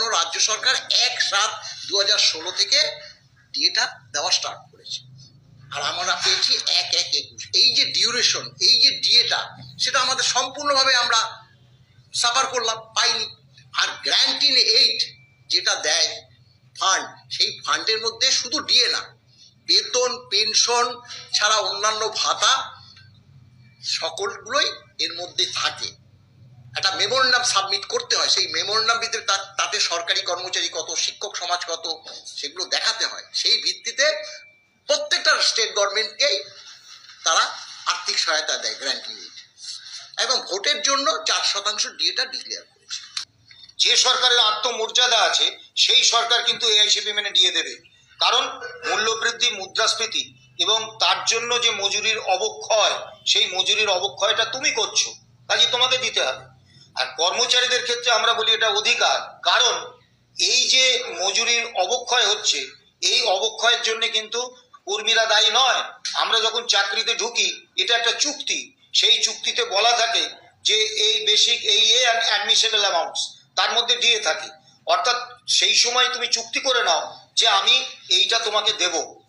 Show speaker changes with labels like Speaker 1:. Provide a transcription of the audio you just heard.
Speaker 1: অন্যান্য রাজ্য সরকার এক সাত দু হাজার ষোলো থেকে ডিএটা দেওয়া স্টার্ট করেছে। আর আমরা পেয়েছি এক এক একুশ। এই যে ডিউরেশন এই যে ডিএটা সেটা আমাদের সম্পূর্ণভাবে আমরা সাফার করলাম, পাইনি। আর গ্র্যান্ট ইন এইড যেটা দেয় ফান্ড সেই ফান্ডের মধ্যে শুধু ডিএ না, বেতন পেনশন ছাড়া অন্যান্য ভাতা সকলগুলোই এর মধ্যে থাকে। একটা মেমোরেন্ডাম সাবমিট করতে হয়। সেই মেমোরেন্ডাম ভিতরে তা- তাতে সরকারি কর্মচারী কত, শিক্ষক সমাজ কত, সেগুলো দেখাতে হয়। সেই ভিত্তিতে প্রত্যেকটা স্টেট গভর্নমেন্টকেই তারা আর্থিক সহায়তা দেয় গ্র্যান্টিং এবং ভোটের জন্য চার শতাংশ ডিএটা ডিক্লেয়ার করেছে।
Speaker 2: যে সরকারের আত্মমর্যাদা আছে, সেই সরকার কিন্তু এআইসিপি মেনে দিয়ে দেবে। কারণ মূল্যবৃদ্ধি, মুদ্রাস্ফীতি এবং তার জন্য যে মজুরির অবক্ষয়, সেই মজুরির অবক্ষয়টা তুমি করছ, কাজে তোমাকে দিতে হবে। আর কর্মচারীদের ক্ষেত্রে আমরা বলি এটা অধিকার। কারণ এই যে মজুরির অবক্ষয় হচ্ছে, এই অবক্ষয়ের জন্য কিন্তু কর্মীরা দায়ী নয়। আমরা যখন চাকরিতে ঢুকি, এটা একটা চুক্তি। সেই চুক্তিতে বলা থাকে যে এই বেসিক এই এ অ্যামাউন্টস তার মধ্যে দিয়ে থাকে। অর্থাৎ সেই সময় তুমি চুক্তি করে নাও যে আমি এইটা তোমাকে দেব।